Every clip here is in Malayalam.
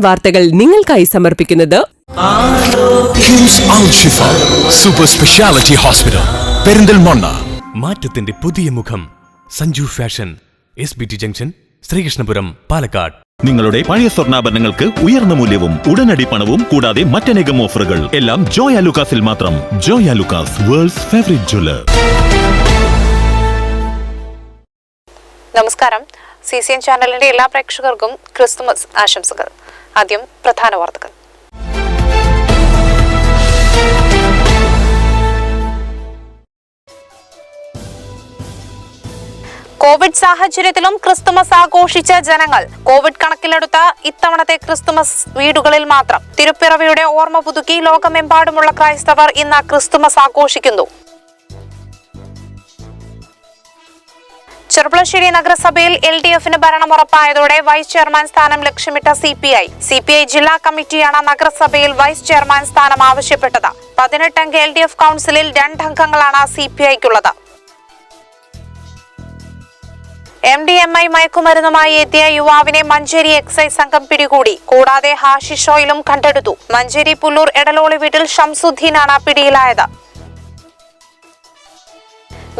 വാർത്തകൾ നിങ്ങൾക്കായി സമർപ്പിക്കുന്നത് സൂപ്പർ സ്പെഷ്യാലിറ്റി ഹോസ്പിറ്റൽ പെരിന്തൽമണ്ണ. മാറ്റത്തിന്റെ പുതിയ മുഖം. Sanju fashion S B T junction Sreekrishnapuram Palakkad. നിങ്ങളുടെ പഴയ സ്വർണാഭരണങ്ങൾക്ക് ഉയർന്ന മൂല്യവും ഉടനടി പണവും കൂടാതെ മറ്റനേകം ഓഫറുകൾ. എല്ലാം ജോയ ലുക്കാസിൽ മാത്രം. ജോയ ലുക്കാസ് വേൾഡ്സ് ഫേവറേറ്റ് ജ്വല്ലർ നമസ്കാരം. സി സി എൻ ചാനലിന്റെ എല്ലാ പ്രേക്ഷകർക്കും ക്രിസ്തുമസ് ആശംസകൾ. ആദ്യം പ്രധാന വാർത്തകൾ. കോവിഡ് സാഹചര്യത്തിലും ക്രിസ്തുമസ് ആഘോഷിച്ച ജനങ്ങൾ കോവിഡ് കണക്കിലെടുത്ത ഇത്തവണത്തെ ക്രിസ്തുമസ് വീടുകളിൽ മാത്രം. തിരുപ്പിറവിയുടെ ഓർമ്മ പുതുക്കി ലോകമെമ്പാടുമുള്ള ക്രൈസ്തവർ ഇന്ന് ക്രിസ്തുമസ് ആഘോഷിക്കുന്നു. ചെറുപ്പളശ്ശേരി നഗരസഭയിൽ എൽ ഡി എഫിന് ഭരണം ഉറപ്പായതോടെ വൈസ് ചെയർമാൻ സ്ഥാനം ലക്ഷ്യമിട്ട C P I. C P I ജില്ലാ കമ്മിറ്റിയാണ് നഗരസഭയിൽ വൈസ് ചെയർമാൻ സ്ഥാനം ആവശ്യപ്പെട്ടത്. പതിനെട്ടംഗ എൽ ഡി എഫ് കൗൺസിലിൽ രണ്ടംഗങ്ങളാണ് സി പി ഐക്കുള്ളത്. എം ഡി എം ഐ മയക്കുമരുന്നുമായി എത്തിയ യുവാവിനെ മഞ്ചേരി എക്സൈസ് സംഘം പിടികൂടി. കൂടാതെ ഹാഷിഷ് ഓയിലും കണ്ടെടുത്തു. മഞ്ചേരി പുല്ലൂർ എടലോളി വീട്ടിൽ ഷംസുദ്ദീനാണ് പിടിയിലായത്.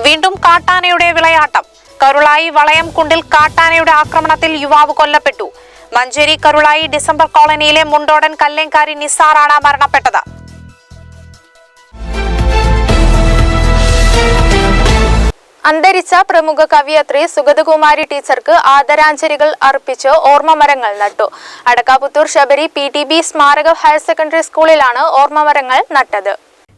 വീണ്ടും കാട്ടാനയുടെ വിളയാട്ടം. കരുളായി വളയം കുണ്ടിൽ കാട്ടാനയുടെ ആക്രമണത്തിൽ യുവാവ് കൊല്ലപ്പെട്ടു. മഞ്ചേരി കരുളായി ഡിസംബർ കോളനിയിലെ മുണ്ടോടൻ കല്ലേങ്കാരി നിസാറാണ് മരണപ്പെട്ടത്. അന്തരിച്ച പ്രമുഖ കവിയത്രി സുഗതകുമാരി ടീച്ചർക്ക് ആദരാഞ്ജലികൾ അർപ്പിച്ച് ഓർമ്മമരങ്ങൾ നട്ടു. Adakkaputhur Sabari P T B സ്മാരക ഹയർ സെക്കൻഡറി സ്കൂളിലാണ് ഓർമ്മമരങ്ങൾ നട്ടത്.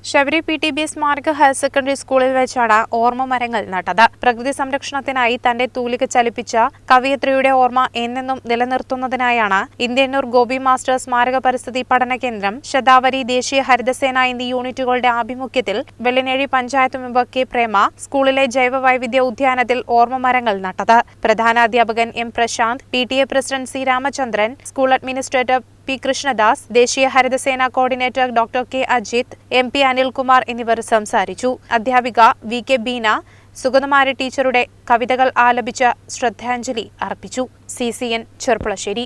Sabari P T B S Marg higher secondary സ്കൂളിൽ വെച്ചാണ് ഓർമ്മ മരങ്ങൾ നട്ടത്. പ്രകൃതി സംരക്ഷണത്തിനായി തന്റെ തൂലിക ചലിപ്പിച്ച കവിയത്രിയുടെ ഓർമ്മ എന്നെന്നും നിലനിർത്തുന്നതിനായാണ് ഇന്ത്യന്നൂർ ഗോപി മാസ്റ്റർ സ്മാരക പരിസ്ഥിതി പഠന കേന്ദ്രം ശതാവരി ദേശീയ ഹരിതസേന എന്നീ യൂണിറ്റുകളുടെ ആഭിമുഖ്യത്തിൽ വെള്ളിനേഴി പഞ്ചായത്ത് മെമ്പർ കെ പ്രേമ സ്കൂളിലെ ജൈവ വൈവിധ്യ ഉദ്യാനത്തിൽ ഓർമ്മ മരങ്ങൾ നട്ടത്. പ്രധാനാധ്യാപകൻ M Prashanth P T A president C Ramachandran school administrator P Krishnadas ദേശീയ Haritha Sena coordinator doctor K Ajith M P Anilkumar എന്നിവർ സംസാരിച്ചു. അധ്യാപിക വി കെ ബീന സുഗതമാര ടീച്ചറുടെ കവിതകൾ ആലപിച്ച ശ്രദ്ധാഞ്ജലി അർപ്പിച്ചു. C C N Cherpulassery.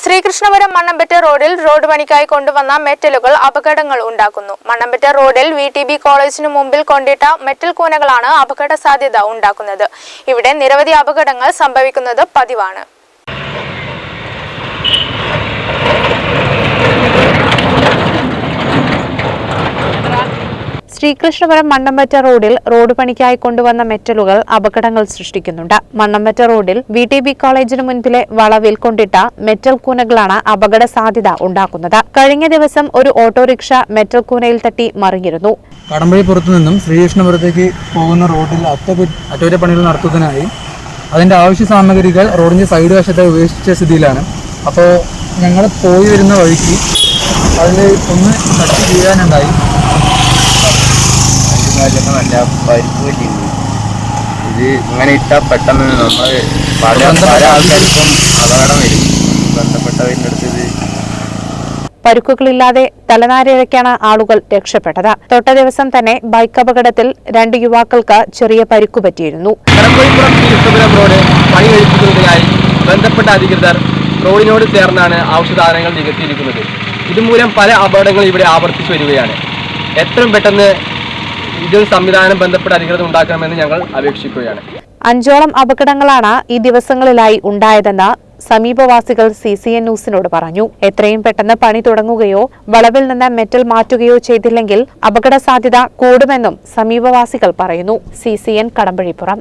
Sreekrishnapuram Mannampatta റോഡിൽ റോഡ് പണിക്കായി കൊണ്ടുവന്ന മെറ്റലുകൾ അപകടങ്ങൾ ഉണ്ടാക്കുന്നു. മണ്ണമ്പറ്റ റോഡിൽ വി ടി ബി കോളേജിനു മുമ്പിൽ കൊണ്ടിട്ട മെറ്റൽ കൂനകളാണ് അപകട സാധ്യത ഉണ്ടാക്കുന്നത്. ഇവിടെ നിരവധി അപകടങ്ങൾ സംഭവിക്കുന്നത് പതിവാണ്. ശ്രീകൃഷ്ണപുരം മണ്ണമ്പറ്റ റോഡിൽ റോഡ് പണിക്കായി കൊണ്ടുവന്ന മെറ്റലുകൾ അപകടങ്ങൾ സൃഷ്ടിക്കുന്നുണ്ട്. മണ്ണമ്പറ്റ റോഡിൽ വി ടി ബി കോളേജിന് മുൻപിലെ വളവിൽ കൊണ്ടിട്ട മെറ്റൽ കൂനകളാണ് അപകട സാധ്യത ഉണ്ടാക്കുന്നത്. കഴിഞ്ഞ ദിവസം ഒരു ഓട്ടോറിക്ഷ മെറ്റൽ കൂനയിൽ തട്ടി മറിഞ്ഞിരുന്നു. കടമ്പഴിപ്പുറത്തു നിന്നും ശ്രീകൃഷ്ണപുരത്തേക്ക് പോകുന്ന റോഡിൽ അറ്റകു അറ്റകുറ്റപ്പണികൾ നടത്തുന്നതിനായി അതിന്റെ ആവശ്യ സാമഗ്രികൾ റോഡിന്റെ സൈഡ് വശത്തെ ഉപേക്ഷിച്ച സ്ഥിതിയിലാണ്. അപ്പോൾ ഞങ്ങൾ പോയി വരുന്ന വഴിക്ക് അതിൽ ഒന്ന് കട്ട് വീഴാനുണ്ടായി. കാര്യമൊക്കെ നല്ല പരിപ്പ് ഇത് ഇങ്ങനെ ഇട്ടാൽ പെട്ടെന്ന് നമ്മൾ പല പല ആൾക്കാർക്കും അപകടം വരും. ബന്ധപ്പെട്ടവരുടെ അടുത്ത് ഇത് പരുക്കുകളില്ലാതെ തലനാരിഴയ്ക്കാണ് ആളുകൾ രക്ഷപ്പെട്ടത്. തൊട്ട ദിവസം തന്നെ ബൈക്ക് അപകടത്തിൽ രണ്ട് യുവാക്കൾക്ക് ചെറിയ പരിക്കു പറ്റിയിരുന്നു. റോഡ് പണി കഴിപ്പിക്കുന്നതിനായി ബന്ധപ്പെട്ട അധികൃതർ റോഡിനോട് ചേർന്നാണ് ഔഷധാനങ്ങൾ നികത്തിയിരിക്കുന്നത്. ഇതുമൂലം പല അപകടങ്ങളും ഇവിടെ ആവർത്തിച്ചു വരികയാണ്. എത്രയും പെട്ടെന്ന് ഇതൊരു സംവിധാനം ബന്ധപ്പെട്ട അധികൃതർ ഉണ്ടാക്കണമെന്ന് ഞങ്ങൾ അപേക്ഷിക്കുകയാണ്. അഞ്ചോളം അപകടങ്ങളാണ് ഈ ദിവസങ്ങളിലായി ഉണ്ടായതെന്ന് സമീപവാസികൾ സി സി എൻ ന്യൂസിനോട് പറഞ്ഞു. എത്രയും പെട്ടെന്ന് പണി തുടങ്ങുകയോ വളവിൽ നിന്ന് മെറ്റൽ മാറ്റുകയോ ചെയ്തില്ലെങ്കിൽ അപകട സാധ്യത കൂടുമെന്നും സമീപവാസികൾ പറയുന്നു. C C N Kadambazhipuram.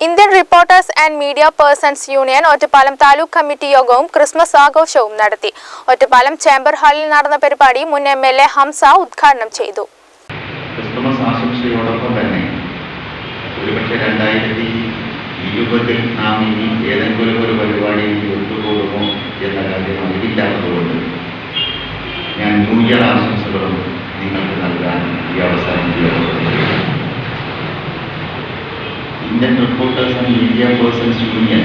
Indian reporters and media persons union Ottapalam taluk committee യോഗവും ക്രിസ്മസ് ആഘോഷവും നടത്തി. ഒറ്റപ്പാലം ചേംബർ ഹാളിൽ നടന്ന പരിപാടി മുൻ എം എൽ എ ഹംസ ഉദ്ഘാടനം ചെയ്തു ക്രിസ്തുമസ് ആശംസയോടൊപ്പം തന്നെ ഒരുപക്ഷെ രണ്ടായിരത്തി ഇരുപതിൽ നാം ഇനി ഏതെങ്കിലും ഒരു പരിപാടിയിൽ ഒത്തുകൂടുമോ എന്ന കാര്യം അറിവില്ലാത്തതുകൊണ്ട് ഞാൻ ന്യൂ ആശംസകളും നിങ്ങൾക്ക് നൽകാൻ ഈ അവസരം Indian reporters and media persons union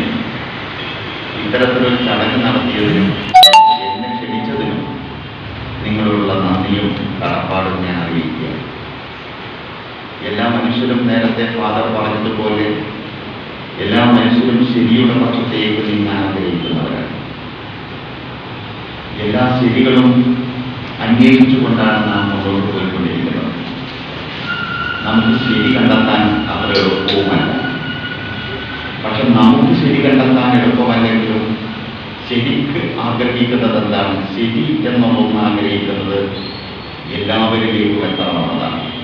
ഇത്തരത്തിലൊരു ചടങ്ങ് നടത്തിയതിനും എന്നെ ക്ഷണിച്ചതിനും നിങ്ങളുള്ള നന്ദിയും കടപ്പാടും ഞാൻ അറിയിക്കുക എല്ലാ മനുഷ്യരും നേരത്തെ ഫാദർ പറഞ്ഞതുപോലെ എല്ലാ മനുഷ്യരും ശരിയുടെ പക്ഷത്തേക്ക് നീങ്ങാൻ ആഗ്രഹിക്കുന്നവരാണ്. എല്ലാ ശരികളും അന്വേഷിച്ചുകൊണ്ടാണ് നാം മുന്നോട്ട് പോയിക്കൊണ്ടിരിക്കുന്നത് നമുക്ക് ശരി കണ്ടെത്താൻ അത്ര എളുപ്പവുമല്ല. പക്ഷെ നമുക്ക് ശരി കണ്ടെത്താൻ എളുപ്പമല്ലെങ്കിലും ശരിക്ക് ആഗ്രഹിക്കുന്നത് എന്താണ്? ശരി എന്നുള്ളൊന്ന് ആഗ്രഹിക്കുന്നത് എല്ലാവരിലേക്കും എത്തണമെന്നതാണ്.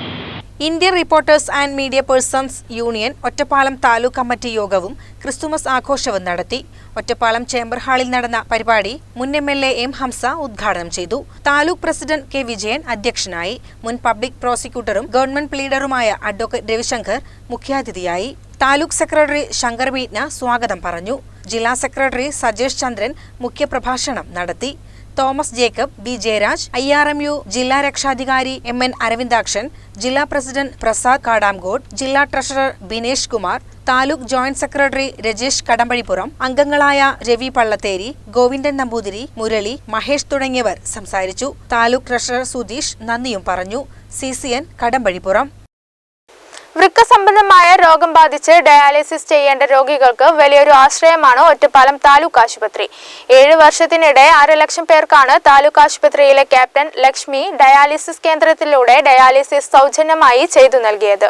Indian reporters and media persons union Ottapalam taluk committee യോഗവും ക്രിസ്തുമസ് ആഘോഷവും നടത്തി. ഒറ്റപ്പാലം ചേംബർ ഹാളിൽ നടന്ന പരിപാടി മുൻ M L A M Hamsa ഉദ്ഘാടനം ചെയ്തു. താലൂക്ക് പ്രസിഡന്റ് കെ വിജയൻ അധ്യക്ഷനായി. മുൻ പബ്ലിക് പ്രോസിക്യൂട്ടറും ഗവൺമെന്റ് പ്ലീഡറുമായ അഡ്വക്കേറ്റ് രവിശങ്കർ മുഖ്യാതിഥിയായി. താലൂക്ക് സെക്രട്ടറി ശങ്കർ മീറ്റ്ന സ്വാഗതം പറഞ്ഞു. ജില്ലാ സെക്രട്ടറി സജേഷ് ചന്ദ്രൻ മുഖ്യപ്രഭാഷണം നടത്തി. Thomas Jacob B Jayaraj I R M U ജില്ലാ രക്ഷാധികാരി എം എൻ അരവിന്ദാക്ഷൻ ജില്ലാ പ്രസിഡന്റ് പ്രസാദ് കാടാംഗോഡ് ജില്ലാ treasurer Binesh Kumar taluk joint secretary Rajesh Kadambazhipuram അംഗങ്ങളായ രവി പള്ളത്തേരി ഗോവിന്ദൻ നമ്പൂതിരി മുരളി മഹേഷ് തുടങ്ങിയവർ സംസാരിച്ചു. താലൂക്ക് ട്രഷറർ സുധീഷ് നന്ദിയും പറഞ്ഞു. C C N Kadambazhipuram. വൃക്ക സംബന്ധമായ രോഗം ബാധിച്ച് ഡയാലിസിസ് ചെയ്യേണ്ട രോഗികൾക്ക് വലിയൊരു ആശ്രയമാണ് ഒറ്റപ്പാലം താലൂക്ക് ആശുപത്രി. ഏഴ് വർഷത്തിനിടെ അരലക്ഷം പേർക്കാണ് താലൂക്ക് ആശുപത്രിയിലെ ക്യാപ്റ്റൻ ലക്ഷ്മി ഡയാലിസിസ് കേന്ദ്രത്തിലൂടെ ഡയാലിസിസ് സൗജന്യമായി ചെയ്തു നൽകിയത്.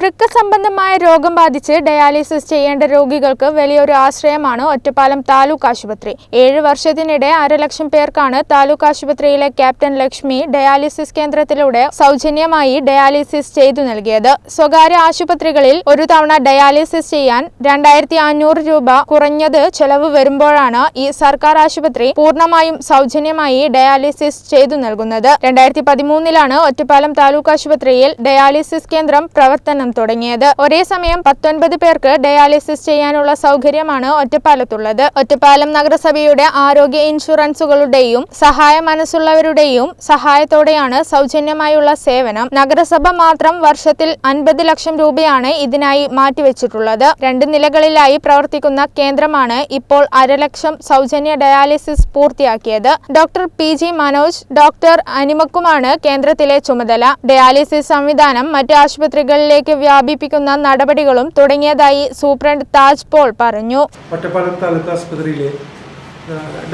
വൃക്ക സംബന്ധമായ രോഗം ബാധിച്ച് ഡയാലിസിസ് ചെയ്യേണ്ട രോഗികൾക്ക് വലിയൊരു ആശ്രയമാണ് ഒറ്റപ്പാലം താലൂക്ക് ആശുപത്രി. ഏഴ് വർഷത്തിനിടെ അരലക്ഷം പേർക്കാണ് താലൂക്ക് ആശുപത്രിയിലെ ക്യാപ്റ്റൻ ലക്ഷ്മി ഡയാലിസിസ് കേന്ദ്രത്തിലൂടെ സൗജന്യമായി ഡയാലിസിസ് ചെയ്തു നൽകിയത്. സ്വകാര്യ ആശുപത്രികളിൽ ഒരു തവണ ഡയാലിസിസ് ചെയ്യാൻ രണ്ടായിരത്തി അഞ്ഞൂറ് രൂപ കുറഞ്ഞത് ചെലവ് വരുമ്പോഴാണ് ഈ സർക്കാർ ആശുപത്രി പൂർണമായും സൗജന്യമായി ഡയാലിസിസ് ചെയ്തു നൽകുന്നത്. രണ്ടായിരത്തി പതിമൂന്നിലാണ് ഒറ്റപ്പാലം താലൂക്ക് ആശുപത്രിയിൽ ഡയാലിസിസ് കേന്ദ്രം പ്രവർത്തനം തുടങ്ങിയത്. ഒരേ സമയം പത്തൊൻപത് പേർക്ക് ഡയാലിസിസ് ചെയ്യാനുള്ള സൗകര്യമാണ് ഒറ്റപ്പാലത്തുള്ളത്. ഒറ്റപ്പാലം നഗരസഭയുടെ ആരോഗ്യ ഇൻഷുറൻസുകളുടെയും സഹായ മനസ്സുള്ളവരുടെയും സഹായത്തോടെയാണ് സൗജന്യമായുള്ള സേവനം. നഗരസഭ മാത്രം വർഷത്തിൽ അൻപത് ലക്ഷം രൂപയാണ് ഇതിനായി മാറ്റിവെച്ചിട്ടുള്ളത്. രണ്ട് നിലകളിലായി പ്രവർത്തിക്കുന്ന കേന്ദ്രമാണ് ഇപ്പോൾ അരലക്ഷം സൗജന്യ ഡയാലിസിസ് പൂർത്തിയാക്കിയത്. Doctor P G Manoj doctor അനിമക്കുമാണ് കേന്ദ്രത്തിലെ ചുമതല. ഡയാലിസിസ് സംവിധാനം മറ്റു ആശുപത്രികളിലേക്ക് വ്യാപിപ്പിക്കുന്ന നടപടികളും തുടങ്ങിയതായി സൂപ്രണ്ട് താജ് പോൾ പറഞ്ഞു. ഒറ്റപ്പാലം താലൂക്ക് ആസ്പത്രിയിലെ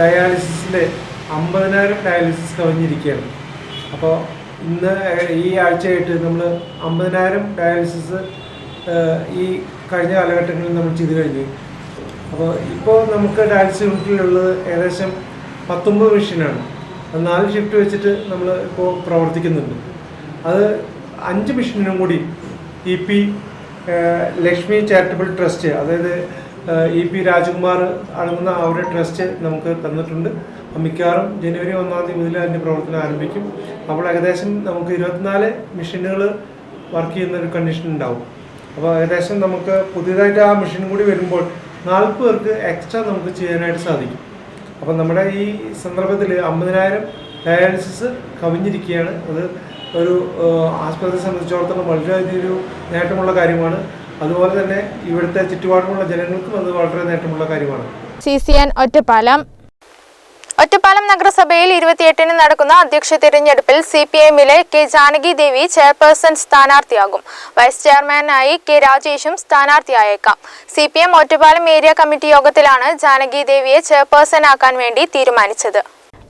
ഡയാലിസിസിലെ അമ്പതിനായിരം ഡയാലിസിസ് കവിഞ്ഞിരിക്കുകയാണ്. അപ്പോൾ ഇന്ന് ഈ ആഴ്ചയായിട്ട് നമ്മൾ അമ്പതിനായിരം ഡയാലിസിസ് ഈ കഴിഞ്ഞ കാലഘട്ടങ്ങളിൽ നമ്മൾ ചെയ്തു കഴിഞ്ഞു. അപ്പോൾ ഇപ്പോൾ നമുക്ക് ഡയാലിസിസ് യൂണിറ്റിലുള്ളത് ഏകദേശം പത്തൊമ്പത് മെഷീനാണ്. നാല് ഷിഫ്റ്റ് വെച്ചിട്ട് നമ്മൾ ഇപ്പോൾ പ്രവർത്തിക്കുന്നുണ്ട്. അത് അഞ്ച് മെഷീനും കൂടി E P Lakshmi charitable trust അതായത് ഇ പി രാജകുമാർ അടങ്ങുന്ന ആ ഒരു ട്രസ്റ്റ് നമുക്ക് തന്നിട്ടുണ്ട്. മിക്കവാറും ജനുവരി ഒന്നാം തീയതി മുതൽ അതിന്റെ പ്രവർത്തനം ആരംഭിക്കും. അപ്പോൾ ഏകദേശം നമുക്ക് ഇരുപത്തിനാല് മെഷീനുകൾ വർക്ക് ചെയ്യുന്ന ഒരു കണ്ടീഷൻ ഉണ്ടാവും. അപ്പോൾ ഏകദേശം നമുക്ക് പുതിയതായിട്ട് ആ മെഷീൻ കൂടി വരുമ്പോൾ നാൽപ്പത് പേർക്ക് എക്സ്ട്രാ നമുക്ക് ചെയ്യാനായിട്ട് സാധിക്കും. അപ്പോൾ നമ്മുടെ ഈ സന്ദർഭത്തിൽ അമ്പതിനായിരം ഡയാലിസിസ് കവിഞ്ഞിരിക്കുകയാണ്. അത് ഒരു ആശുപത്രിയെ സംബന്ധിച്ചിടത്തോളം വളരെയധികം വലിയൊരു നേട്ടമുള്ള കാര്യമാണ്. അതുപോലെ തന്നെ ഇവിടുത്തെ ചുറ്റുപാടുമുള്ള ജനങ്ങൾക്കും അത് വളരെ നേട്ടമുള്ള കാര്യമാണ്. C C N Ottapalam. Ottapalam നഗരസഭയിൽ ഇരുപത്തിയെട്ടിന് നടക്കുന്ന അധ്യക്ഷ തിരഞ്ഞെടുപ്പിൽ സി പി എമ്മിലെ കെ ജാനകി ദേവി ചെയർപേഴ്സൺ സ്ഥാനാർത്ഥിയാകും. വൈസ് ചെയർമാനായി കെ രാജേഷും സ്ഥാനാർത്ഥിയായേക്കാം. C P M Ottapalam area committee യോഗത്തിലാണ് ജാനകി ദേവിയെ ചെയർപേഴ്സൺ ആക്കാൻ വേണ്ടി തീരുമാനിച്ചത്.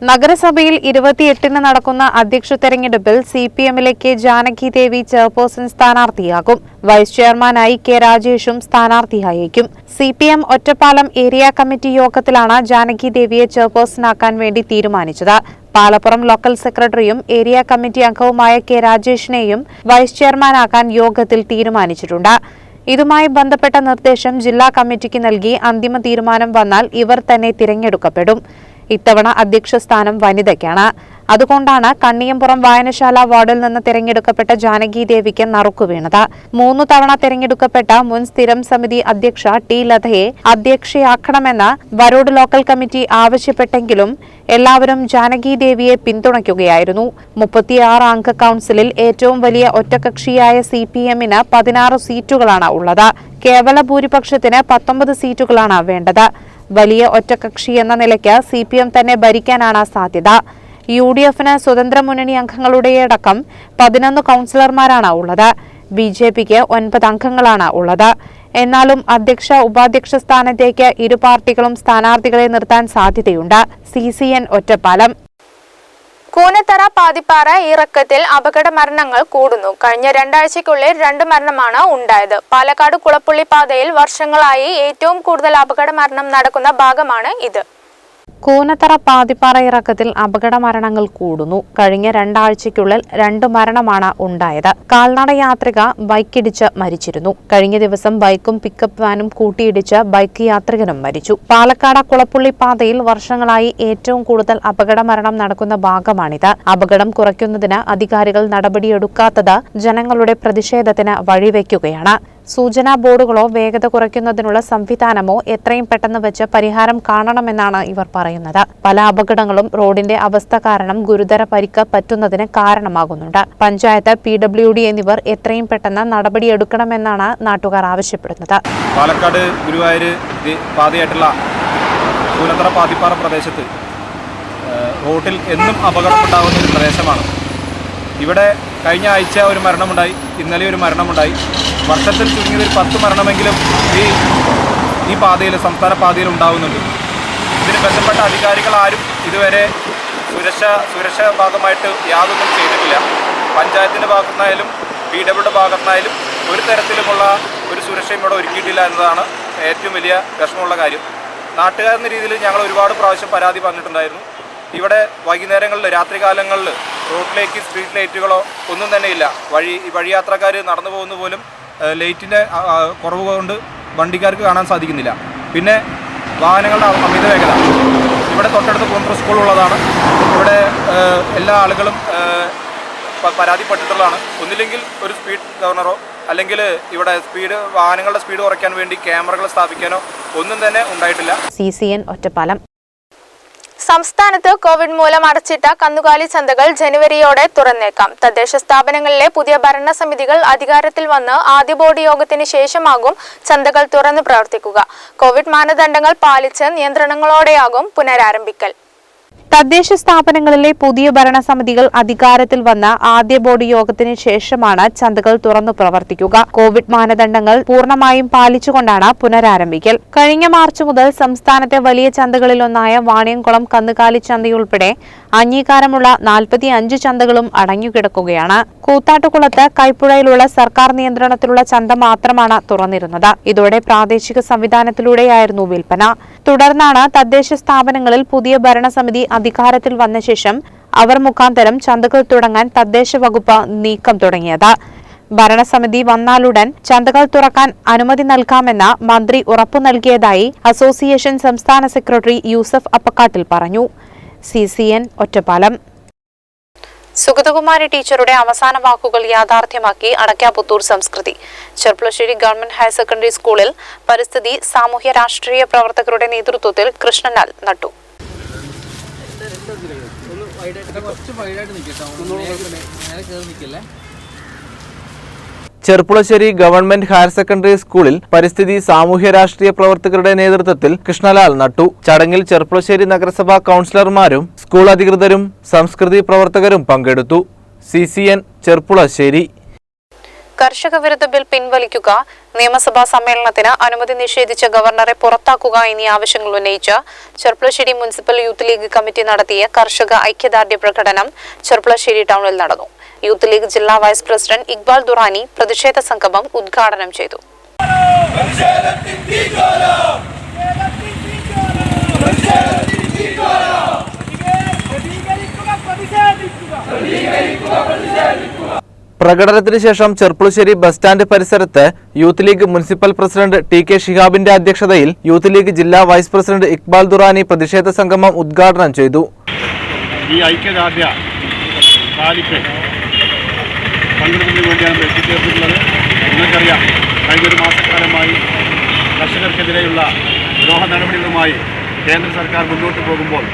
നഗരസഭയിൽ ഇരുപത്തിയെട്ടിന് നടക്കുന്ന അധ്യക്ഷ തെരഞ്ഞെടുപ്പിൽ സി പി എമ്മിലേക്ക് ജാനകി ദേവി ചെയർപേഴ്സൺ സ്ഥാനാർത്ഥിയാകും. വൈസ് ചെയർമാനായി കെ രാജേഷും സ്ഥാനാർത്ഥിയായേക്കും. C P M Ottapalam area committee യോഗത്തിലാണ് ജാനകി ദേവിയെ ചെയർപേഴ്സണാക്കാൻ വേണ്ടി തീരുമാനിച്ചത്. പാലപ്പുറം ലോക്കൽ സെക്രട്ടറിയും ഏരിയ കമ്മിറ്റി അംഗവുമായ കെ രാജേഷിനെയും വൈസ് ചെയർമാനാക്കാൻ യോഗത്തിൽ തീരുമാനിച്ചിട്ടുണ്ട്. ഇതുമായി ബന്ധപ്പെട്ട നിർദ്ദേശം ജില്ലാ കമ്മിറ്റിക്ക് നൽകി അന്തിമ തീരുമാനം വന്നാൽ ഇവർ തന്നെ തിരഞ്ഞെടുക്കപ്പെടും. ഇത്തവണ അധ്യക്ഷ സ്ഥാനം വനിതയ്ക്കാണ്. അതുകൊണ്ടാണ് കണ്ണിയമ്പുറം വായനശാല വാർഡിൽ നിന്ന് തിരഞ്ഞെടുക്കപ്പെട്ട ജാനകി ദേവിക്ക് നറുക്കു വീണത്. മൂന്നു തവണ തിരഞ്ഞെടുക്കപ്പെട്ട മുൻ സ്ഥിരം സമിതി അധ്യക്ഷ ടി ലതയെ അധ്യക്ഷയാക്കണമെന്ന് വരോഡ് ലോക്കൽ കമ്മിറ്റി ആവശ്യപ്പെട്ടെങ്കിലും എല്ലാവരും ജാനകി ദേവിയെ പിന്തുണയ്ക്കുകയായിരുന്നു. മുപ്പത്തിയാറ് അംഗ കൌൺസിലിൽ ഏറ്റവും വലിയ ഒറ്റകക്ഷിയായ സി പി എമ്മിന് പതിനാറ് സീറ്റുകളാണ് ഉള്ളത്. കേവല ഭൂരിപക്ഷത്തിന് പത്തൊമ്പത് സീറ്റുകളാണ് വേണ്ടത്. വലിയ ഒറ്റകക്ഷി എന്ന നിലയ്ക്ക് സി പി എം തന്നെ ഭരിക്കാനാണ് സാധ്യത. യു ഡി എഫിന് സ്വതന്ത്ര മുന്നണി അംഗങ്ങളുടെ അംഗങ്ങളുടെയടക്കം പതിനൊന്ന് കൗൺസിലർമാരാണ് ഉള്ളത്. ബി ജെ പിക്ക് ഒൻപത് അംഗങ്ങളാണ് ഉള്ളത്. എന്നാലും അധ്യക്ഷ ഉപാധ്യക്ഷ സ്ഥാനത്തേക്ക് ഇരു പാർട്ടികളും സ്ഥാനാർത്ഥികളെ നിർത്താൻ സാധ്യതയുണ്ട്. C C N Ottapalam Koonathara Pathippara ഇറക്കത്തിൽ അപകട മരണങ്ങൾ കൂടുന്നു. കഴിഞ്ഞ രണ്ടാഴ്ചയ്ക്കുള്ളിൽ രണ്ട് മരണമാണ് ഉണ്ടായത്. പാലക്കാട് കുളപ്പുള്ളി പാതയിൽ വർഷങ്ങളായി ഏറ്റവും കൂടുതൽ അപകട മരണം നടക്കുന്ന ഭാഗമാണ് ഇത്. കൂനത്തറ പാതിപ്പാറ ഇറക്കത്തിൽ അപകട മരണങ്ങൾ കൂടുന്നു. കഴിഞ്ഞ രണ്ടാഴ്ചയ്ക്കുള്ളിൽ രണ്ട് മരണമാണ് ഉണ്ടായത്. കാൽനട യാത്രിക ബൈക്കിടിച്ച് മരിച്ചിരുന്നു. കഴിഞ്ഞ ദിവസം ബൈക്കും പിക്കപ്പ് വാനും കൂട്ടിയിടിച്ച് ബൈക്ക് യാത്രികനും മരിച്ചു. പാലക്കാട് കുളപ്പുള്ളി പാതയിൽ വർഷങ്ങളായി ഏറ്റവും കൂടുതൽ അപകട മരണം നടക്കുന്ന ഭാഗമാണിത്. അപകടം കുറയ്ക്കുന്നതിന് അധികാരികൾ നടപടിയെടുക്കാത്തത് ജനങ്ങളുടെ പ്രതിഷേധത്തിന് വഴിവെക്കുകയാണ്. സൂചനാ ബോർഡുകളോ വേഗത കുറയ്ക്കുന്നതിനുള്ള സംവിധാനമോ എത്രയും പെട്ടെന്ന് വെച്ച് പരിഹാരം കാണണമെന്നാണ് ഇവർ പറയുന്നത്. പല അപകടങ്ങളും റോഡിന്റെ അവസ്ഥ കാരണം ഗുരുതര പരിക്ക് പറ്റുന്നതിന് കാരണമാകുന്നുണ്ട്. പഞ്ചായത്ത് പി ഡബ്ല്യു ഡി എന്നിവർ എത്രയും പെട്ടെന്ന് നടപടിയെടുക്കണമെന്നാണ് നാട്ടുകാർ ആവശ്യപ്പെടുന്നത്. പാലക്കാട് ഗുരുവായൂർ പാതിപ്പാറ പ്രദേശത്ത് റോട്ടിൽ എന്നും അപകടമുണ്ടാകുന്ന ഒരു പ്രദേശമാണ്. ഇവിടെ കഴിഞ്ഞ ആഴ്ച ഒരു മരണമുണ്ടായി ഇന്നലെ ഒരു മരണമുണ്ടായി. വർഷത്തിൽ ചുരുങ്ങിയത് ഒരു പത്ത് മരണമെങ്കിലും ഈ ഈ പാതയിൽ സംസ്ഥാന പാതയിൽ ഉണ്ടാകുന്നുണ്ട് ഇതിന് ബന്ധപ്പെട്ട അധികാരികൾ ആരും ഇതുവരെ സുരക്ഷ സുരക്ഷ ഭാഗമായിട്ട് യാതൊന്നും ചെയ്തിട്ടില്ല. പഞ്ചായത്തിന്റെ ഭാഗത്തുനിന്നായാലും പി ഡബ്ല്യുടെ ഭാഗത്തുനിന്നായാലും ഒരു തരത്തിലുമുള്ള ഒരു സുരക്ഷയും ഇവിടെ ഒരുക്കിയിട്ടില്ല എന്നതാണ് ഏറ്റവും വലിയ വിഷമമുള്ള കാര്യം. നാട്ടുകാരെന്ന രീതിയിൽ ഞങ്ങൾ ഒരുപാട് പ്രാവശ്യം പരാതി പറഞ്ഞിട്ടുണ്ടായിരുന്നു. ഇവിടെ വൈകുന്നേരങ്ങളിൽ രാത്രികാലങ്ങളിൽ റോഡിലേക്ക് സ്ട്രീറ്റ് ലൈറ്റുകളോ ഒന്നും തന്നെ ഇല്ല. വഴി വഴിയാത്രക്കാർ നടന്നു പോകുന്ന പോലും ലൈറ്റിന്റെ കുറവ് കൊണ്ട് വണ്ടിക്കാർക്ക് കാണാൻ സാധിക്കുന്നില്ല. പിന്നെ വാഹനങ്ങളുടെ അമിത വേഗത. ഇവിടെ തൊട്ടടുത്ത് കോൺഗ്രസ് സ്കൂൾ ഉള്ളതാണ് ഇവിടെ എല്ലാ ആളുകളും പരാതിപ്പെട്ടിട്ടുള്ളതാണ്. ഒന്നില്ലെങ്കിൽ ഒരു സ്പീഡ് ഗവർണറോ അല്ലെങ്കിൽ ഇവിടെ സ്പീഡ് വാഹനങ്ങളുടെ സ്പീഡ് കുറയ്ക്കാൻ വേണ്ടി ക്യാമറകൾ സ്ഥാപിക്കാനോ ഒന്നും തന്നെ ഉണ്ടായിട്ടില്ല. സി സി എൻ ഒറ്റപ്പാലം സംസ്ഥാനത്ത് കോവിഡ് മൂലം അടച്ചിട്ട കന്നുകാലി ചന്തകൾ ജനുവരിയോടെ തുറന്നേക്കാം. തദ്ദേശ സ്ഥാപനങ്ങളിലെ പുതിയ ഭരണസമിതികൾ അധികാരത്തിൽ വന്ന് ആദ്യ ബോർഡ് യോഗത്തിന് ശേഷമാകും ചന്തകൾ തുറന്നു പ്രവർത്തിക്കുക. കോവിഡ് മാനദണ്ഡങ്ങൾ പാലിച്ച് നിയന്ത്രണങ്ങളോടെയാകും പുനരാരംഭിക്കൽ. തദ്ദേശ സ്ഥാപനങ്ങളിലെ പുതിയ ഭരണസമിതികൾ അധികാരത്തിൽ വന്ന ആദ്യ ബോർഡ് യോഗത്തിന് ശേഷമാണ് ചന്തകൾ തുറന്നു പ്രവർത്തിക്കുക. കോവിഡ് മാനദണ്ഡങ്ങൾ പൂർണമായും പാലിച്ചുകൊണ്ടാണ് പുനരാരംഭിക്കൽ. കഴിഞ്ഞ മാർച്ച് മുതൽ സംസ്ഥാനത്തെ വലിയ ചന്തകളിലൊന്നായ വാണിയംകുളം കന്നുകാലി ചന്തയുൾപ്പെടെ അംഗീകാരമുള്ള നാൽപ്പത്തി അഞ്ച് ചന്തകളും അടങ്ങിക്കിടക്കുകയാണ് കൂത്താട്ടുകുളത്ത് കൈപ്പുഴയിലുള്ള സർക്കാർ നിയന്ത്രണത്തിലുള്ള ചന്ത മാത്രമാണ് തുറന്നിരുന്നത്. ഇതോടെ പ്രാദേശിക സംവിധാനത്തിലൂടെയായിരുന്നു വിൽപ്പന. തുടർന്നാണ് തദ്ദേശ സ്ഥാപനങ്ങളിൽ പുതിയ ഭരണസമിതി അധികാരത്തിൽ വന്ന ശേഷം അവർ മുഖാന്തരം ചന്തകൾ തുടങ്ങാൻ തദ്ദേശ വകുപ്പ് നീക്കം തുടങ്ങിയത്. ഭരണസമിതി വന്നാലുടൻ ചന്തകൾ തുറക്കാൻ അനുമതി നൽകാമെന്ന മന്ത്രി ഉറപ്പു നൽകിയതായി അസോസിയേഷൻ സംസ്ഥാന സെക്രട്ടറി യൂസഫ് അപ്പക്കാട്ടിൽ പറഞ്ഞു. C C N Ottapalam. Sugathakumari ടീച്ചറുടെ അവസാന വാക്കുകൾ യാഥാർത്ഥ്യമാക്കി Adakkaputhur Samskriti. Cherpulassery government higher secondary സ്കൂളിൽ പരിസ്ഥിതി സാമൂഹ്യ രാഷ്ട്രീയ പ്രവർത്തകരുടെ നേതൃത്വത്തിൽ കൃഷ്ണനാൽ നട്ടു. ചെർപ്പുളശ്ശേരി ഗവൺമെന്റ് ഹയർ സെക്കൻഡറി സ്കൂളിൽ പരിസ്ഥിതി സാമൂഹ്യ രാഷ്ട്രീയ പ്രവർത്തകരുടെ നേതൃത്വത്തിൽ കൃഷ്ണലാൽ നട്ടു. ചടങ്ങിൽ ചെർപ്പുളശ്ശേരി നഗരസഭാ കൗൺസിലർമാരും സ്കൂൾ അധികൃതരും സംസ്കൃതി പ്രവർത്തകരും പങ്കെടുത്തു. C C N Cherpulassery. കർഷക വിരുദ്ധ ബിൽ പിൻവലിക്കുക നിയമസഭാ സമ്മേളനത്തിന് അനുമതി നിഷേധിച്ച ഗവർണറെ പുറത്താക്കുക എന്നീ ആവശ്യങ്ങൾ ഉന്നയിച്ച് Cherpulassery municipal youth league committee നടത്തിയ കർഷക ഐക്യദാർഢ്യ പ്രകടനം ചെർപ്പുളശ്ശേരി ടൗണിൽ നടന്നു. യൂത്ത് ലീഗ് ജില്ലാ വൈസ് പ്രസിഡന്റ് ഇക്ബാൽ ദുറാനി പ്രതിഷേധ സംഗമം ഉദ്ഘാടനം ചെയ്തു. പ്രകടനത്തിന് ശേഷം ചെർപ്പുളശ്ശേരി ബസ് സ്റ്റാൻഡ് പരിസരത്ത് youth league municipal president T K ഷിഹാബിന്റെ അധ്യക്ഷതയിൽ യൂത്ത് ലീഗ് ജില്ലാ വൈസ് പ്രസിഡന്റ് ഇക്ബാൽ ദുറാനി പ്രതിഷേധ സംഗമം ഉദ്ഘാടനം ചെയ്തു. ഈ ഐക്യദാർഢ്യ പങ്കെടുക്കുന്നതിന് വേണ്ടിയാണ് എത്തിച്ചേർന്നിട്ടുള്ളത് നിങ്ങൾക്കറിയാം കഴിഞ്ഞൊരു മാസക്കാലമായി കർഷകർക്കെതിരെയുള്ള ദ്രോഹ നടപടികളുമായി കേന്ദ്ര സർക്കാർ മുന്നോട്ട് പോകുമ്പോൾ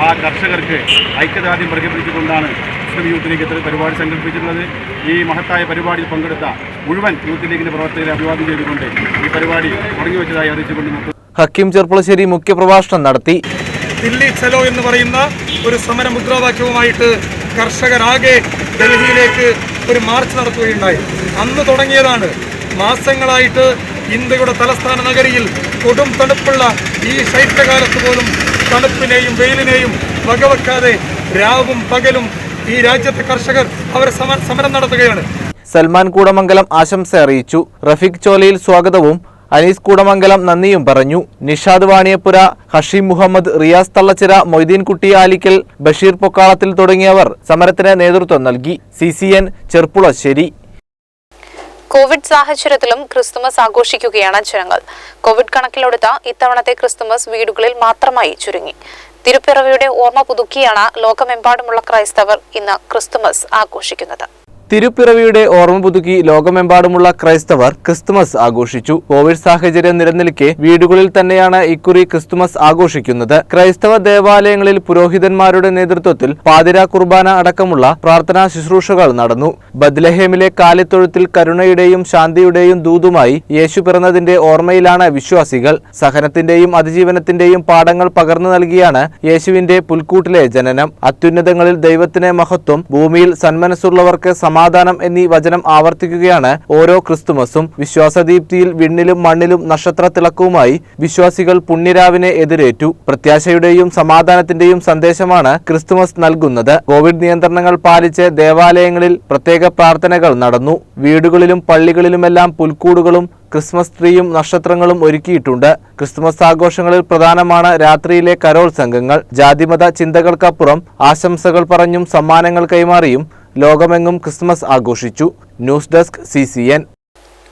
ആ കർഷകർക്ക് ഐക്യദാർഢ്യം പ്രകടിപ്പിച്ചുകൊണ്ടാണ് മുസ്ലിം യൂത്ത് ലീഗ് ഇത്തരം പരിപാടി സംഘടിപ്പിച്ചിട്ടുള്ളത് ഈ മഹത്തായ പരിപാടിയിൽ പങ്കെടുത്ത മുഴുവൻ യൂത്ത് ലീഗിന്റെ പ്രവർത്തകരെ അഭിവാദ്യം ചെയ്തുകൊണ്ട് ഈ പരിപാടി തുടങ്ങി വെച്ചതായി അറിയിച്ചുകൊണ്ട് നിർത്തുന്നു. ഹക്കീം ചെർപ്പുളശ്ശേരി മുഖ്യപ്രഭാഷണം നടത്തി ദില്ലി ചലോ എന്ന് പറയുന്ന ഒരു സമര മുദ്രാവാക്യവുമായിട്ട് കർഷകരാകെ ഡൽഹിയിലേക്ക് ഒരു മാർച്ച് നടത്തുകയുണ്ടായി. അന്ന് തുടങ്ങിയതാണ് മാസങ്ങളായിട്ട് ഇന്ത്യയുടെ തലസ്ഥാന നഗരിയിൽ കൊടും തണുപ്പുള്ള ഈ ശൈത്യകാലത്ത് പോലും തണുപ്പിനെയും വെയിലിനെയും വകവെക്കാതെ രാവും പകലും ഈ രാജ്യത്തെ കർഷകർ അവർ സമരം നടത്തുകയാണ്. സൽമാൻ കൂടമംഗലം ആശംസ അറിയിച്ചു. റഫീഖ് ചോലയിൽ സ്വാഗതവും അനീസ് കൂടമംഗലം നന്ദിയും പറഞ്ഞു. നിഷാദ് വാണിയപ്പുര ഹഷീം മുഹമ്മദ് റിയാസ് തള്ളച്ചിറ മൊയ്തീൻകുട്ടി ആലിക്കൽ ബഷീർ പൊക്കാളത്തിൽ തുടങ്ങിയവർ സമരത്തിന് നേതൃത്വം നൽകി. C C N Cherpulassery. Covid സാഹചര്യത്തിലും ക്രിസ്തുമസ് ആഘോഷിക്കുകയാണ് ജനങ്ങൾ. കോവിഡ് കണക്കിലെടുത്ത ഇത്തവണത്തെ ക്രിസ്തുമസ് വീടുകളിൽ മാത്രമായി ചുരുങ്ങി. തിരുപ്പിറവിയുടെ ഓർമ്മ പുതുക്കിയാണ് ലോകമെമ്പാടുമുള്ള ക്രൈസ്തവർ ഇന്ന് ക്രിസ്തുമസ് ആഘോഷിക്കുന്നത്. തിരുപ്പിറവിയുടെ ഓർമ്മ പുതുക്കി ലോകമെമ്പാടുമുള്ള ക്രൈസ്തവർ ക്രിസ്തുമസ് ആഘോഷിച്ചു. കോവിഡ് സാഹചര്യം നിലനിൽക്കെ വീടുകളിൽ തന്നെയാണ് ഇക്കുറി ക്രിസ്തുമസ് ആഘോഷിക്കുന്നത്. ക്രൈസ്തവ ദേവാലയങ്ങളിൽ പുരോഹിതന്മാരുടെ നേതൃത്വത്തിൽ പാതിര കുർബാന അടക്കമുള്ള പ്രാർത്ഥനാ ശുശ്രൂഷകൾ നടന്നു. ബദ്ലഹേമിലെ കാലിത്തൊഴുത്തിൽ കരുണയുടെയും ശാന്തിയുടെയും ദൂതുമായി യേശു പിറന്നതിന്റെ ഓർമ്മയിലാണ് വിശ്വാസികൾ. സഹനത്തിന്റെയും അതിജീവനത്തിന്റെയും പാഠങ്ങൾ പകർന്നു നൽകിയാണ് യേശുവിന്റെ പുൽക്കൂട്ടിലെ ജനനം. അത്യുന്നതങ്ങളിൽ ദൈവത്തിന് മഹത്വം ഭൂമിയിൽ സന്മനസ്സുള്ളവർക്ക് സമാധാനം എന്നീ വചനം ആവർത്തിക്കുകയാണ് ഓരോ ക്രിസ്തുമസും. വിശ്വാസദീപ്തിയിൽ വിണ്ണിലും മണ്ണിലും നക്ഷത്ര തിളക്കവുമായി വിശ്വാസികൾ പുണ്യരാവിനെ എതിരേറ്റു. പ്രത്യാശയുടെയും സമാധാനത്തിന്റെയും സന്ദേശമാണ് ക്രിസ്തുമസ് നൽകുന്നത്. കോവിഡ് നിയന്ത്രണങ്ങൾ പാലിച്ച് ദേവാലയങ്ങളിൽ പ്രത്യേക പ്രാർത്ഥനകൾ നടന്നു. വീടുകളിലും പള്ളികളിലുമെല്ലാം പുൽക്കൂടുകളും ക്രിസ്മസ് ട്രീയും നക്ഷത്രങ്ങളും ഒരുക്കിയിട്ടുണ്ട്. ക്രിസ്മസ് ആഘോഷങ്ങളിൽ പ്രധാനമാണ് രാത്രിയിലെ കരോൾ സംഘങ്ങൾ. ജാതിമത ചിന്തകൾക്കപ്പുറം ആശംസകൾ പറഞ്ഞും സമ്മാനങ്ങൾ കൈമാറിയും ലോകമെങ്ങും ക്രിസ്മസ് ആഘോഷിച്ചു. News desk C C N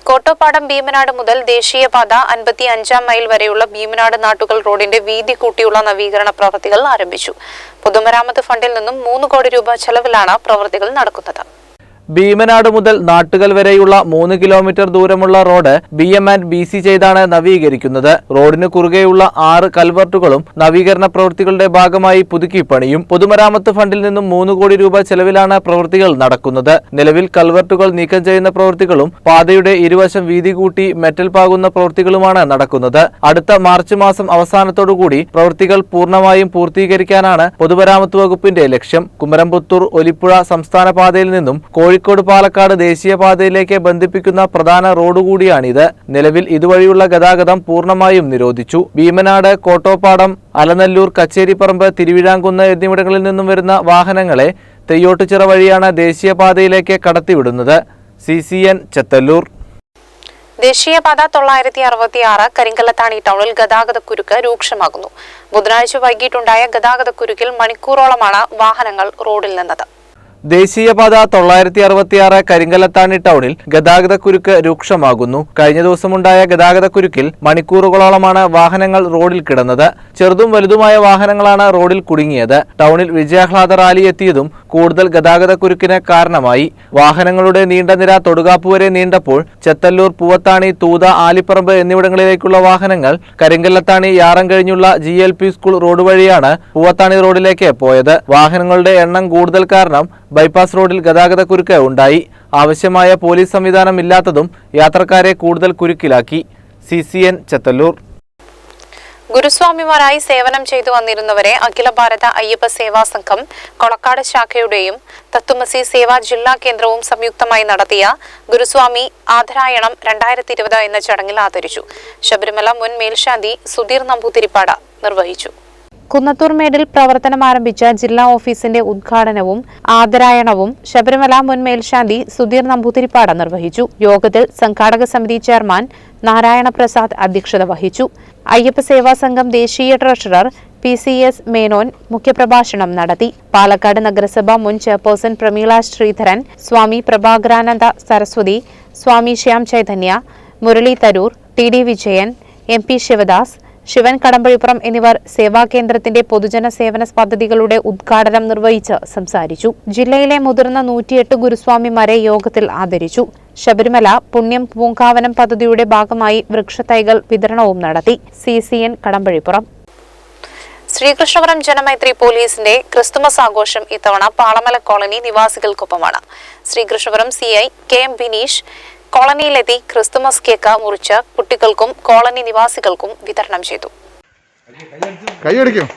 Kottappadam Bheemanad മുതൽ ദേശീയപാത അൻപത്തി അഞ്ചാം മൈൽ വരെയുള്ള ഭീമനാട് നാട്ടുകൾ റോഡിന്റെ വീതി കൂട്ടിയുള്ള നവീകരണ പ്രവൃത്തികൾ ആരംഭിച്ചു. പൊതുമരാമത്ത് ഫണ്ടിൽ നിന്നും മൂന്ന് കോടി രൂപ ചെലവിലാണ് പ്രവൃത്തികൾ നടക്കുന്നത്. ഭീമനാട് മുതൽ നാട്ടുകൽ വരെയുള്ള മൂന്ന് കിലോമീറ്റർ ദൂരമുള്ള road B M and B C ചെയ്താണ് നവീകരിക്കുന്നത്. റോഡിന് കുറുകെയുള്ള ആറ് കൽവർട്ടുകളും നവീകരണ പ്രവൃത്തികളുടെ ഭാഗമായി പുതുക്കി പണിയും. പൊതുമരാമത്ത് ഫണ്ടിൽ നിന്നും മൂന്ന് കോടി രൂപ ചെലവിലാണ് പ്രവൃത്തികൾ നടക്കുന്നത്. നിലവിൽ കൽവർട്ടുകൾ നീക്കം ചെയ്യുന്ന പ്രവൃത്തികളും പാതയുടെ ഇരുവശം വീതി കൂട്ടി മെറ്റൽ പാകുന്ന പ്രവൃത്തികളുമാണ് നടക്കുന്നത്. അടുത്ത മാർച്ച് മാസം അവസാനത്തോടുകൂടി പ്രവൃത്തികൾ പൂർണമായും പൂർത്തീകരിക്കാനാണ് പൊതുമരാമത്ത് വകുപ്പിന്റെ ലക്ഷ്യം. കുമരംപുത്തൂർ ഒലിപ്പുഴ സംസ്ഥാന പാതയിൽ നിന്നും കോഴിക്കോട് പാലക്കാട് ദേശീയപാതയിലേക്ക് ബന്ധിപ്പിക്കുന്ന പ്രധാന റോഡ് കൂടിയാണിത്. നിലവിൽ ഇതുവഴിയുള്ള ഗതാഗതം പൂർണമായും നിരോധിച്ചു. ഭീമനാട് കോട്ടോപ്പാടം അലനല്ലൂർ കച്ചേരിപ്പറമ്പ് തിരുവിഴാംകുന്ന് എന്നിവിടങ്ങളിൽ നിന്നും വരുന്ന വാഹനങ്ങളെ തെയ്യോട്ടുചിറ വഴിയാണ് ദേശീയപാതയിലേക്ക് കടത്തിവിടുന്നത്. C C N Chethallur. ദേശീയപാത തൊള്ളായിരത്തി അറുപത്തി ആറ് ടൗണിൽ ഗതാഗതക്കുരുക്ക് രൂക്ഷമാകുന്നു. ബുധനാഴ്ച വൈകിട്ടുണ്ടായ ഗതാഗതക്കുരുക്കിൽ മണിക്കൂറോളമാണ് വാഹനങ്ങൾ റോഡിൽ നിന്നത്. ദേശീയപാത തൊള്ളായിരത്തി അറുപത്തിയാറ് കരിങ്കലത്താണി ടൗണിൽ ഗതാഗതക്കുരുക്ക് രൂക്ഷമാകുന്നു. കഴിഞ്ഞ ദിവസമുണ്ടായ ഗതാഗതക്കുരുക്കിൽ മണിക്കൂറുകളോളമാണ് വാഹനങ്ങൾ റോഡിൽ കിടന്നത്. ചെറുതും വലുതുമായ വാഹനങ്ങളാണ് റോഡിൽ കുടുങ്ങിയത്. ടൗണിൽ വിജയാഹ്ലാദ റാലി എത്തിയതും കൂടുതൽ ഗതാഗതക്കുരുക്കിന് കാരണമായി. വാഹനങ്ങളുടെ നീണ്ട നിര തൊടുകാപ്പ് വരെ നീണ്ടപ്പോൾ ചെത്തല്ലൂർ പൂവത്താണി തൂത ആലിപ്പറമ്പ് എന്നിവിടങ്ങളിലേക്കുള്ള വാഹനങ്ങൾ കരിങ്കല്ലത്താണി യാറം കഴിഞ്ഞുള്ള ജി സ്കൂൾ റോഡ് വഴിയാണ് പൂവത്താണി റോഡിലേക്ക് പോയത്. വാഹനങ്ങളുടെ എണ്ണം കൂടുതൽ കാരണം ബൈപ്പാസ് റോഡിൽ ഗതാഗതക്കുരുക്ക് ഉണ്ടായി. ആവശ്യമായ പോലീസ് സംവിധാനം ഇല്ലാത്തതും യാത്രക്കാരെ കൂടുതൽ കുരുക്കിലാക്കി. C C N Chethallur. ഗുരുസ്വാമിമാരായി സേവനം ചെയ്തു വന്നിരുന്നവരെ അഖില ഭാരത അയ്യപ്പ സേവാ സംഘം കൊളക്കാട് ശാഖയുടെയും തത്തുമസി സേവാ ജില്ലാ കേന്ദ്രവും സംയുക്തമായി നടത്തിയ ഗുരുസ്വാമി ആദരായണം രണ്ടായിരത്തി ഇരുപത് എന്ന ചടങ്ങിൽ ആദരിച്ചു. ശബരിമല മുൻ മേൽശാന്തി സുധീർ നമ്പൂതിരിപ്പാട നിർവഹിച്ചു. കുന്നത്തൂർമേടിൽ പ്രവർത്തനം ആരംഭിച്ച ജില്ലാ ഓഫീസിന്റെ ഉദ്ഘാടനവും ആദരായണവും ശബരിമല മുൻ മേൽശാന്തി സുധീർ നമ്പൂതിരിപ്പാട് നിർവഹിച്ചു. യോഗത്തിൽ സംഘാടക സമിതി ചെയർമാൻ നാരായണ പ്രസാദ് അധ്യക്ഷത വഹിച്ചു. അയ്യപ്പ സേവാ സംഘം ദേശീയ treasurer P C S Menon മുഖ്യപ്രഭാഷണം നടത്തി. പാലക്കാട് നഗരസഭ മുൻ chairperson Prameela Sreedharan Swami Prabhakarananda Saraswati Swami Shyam Chaitanya Murali Tharoor T D Vijayan M P Sivadas Sivan Kadambazhipuram എന്നിവർ സേവാകേന്ദ്രത്തിന്റെ പൊതുജന സേവന പദ്ധതികളുടെ ഉദ്ഘാടനം നിർവഹിച്ച് സംസാരിച്ചു. ജില്ലയിലെ മുതിർന്ന നൂറ്റിയെട്ട് ഗുരുസ്വാമിമാരെ യോഗത്തിൽ ആദരിച്ചു. ശബരിമല പുണ്യം പൂങ്കാവനം പദ്ധതിയുടെ ഭാഗമായി വൃക്ഷത്തൈകൾ വിതരണവും നടത്തി. C C N Kadambazhipuram. Sreekrishnapuram Janamaithri പോലീസിന്റെ ക്രിസ്തുമസ് ആഘോഷം ഇത്തവണ പാളമല colony നിവാസികൾക്കൊപ്പമാണ്. Sreekrishnapuram C I K M Bineesh കോളനിയിലെത്തി Christmas cake മുറിച്ച് കുട്ടികൾക്കും കോളനി നിവാസികൾക്കും വിതരണം ചെയ്തു. കൈയടിക്കും.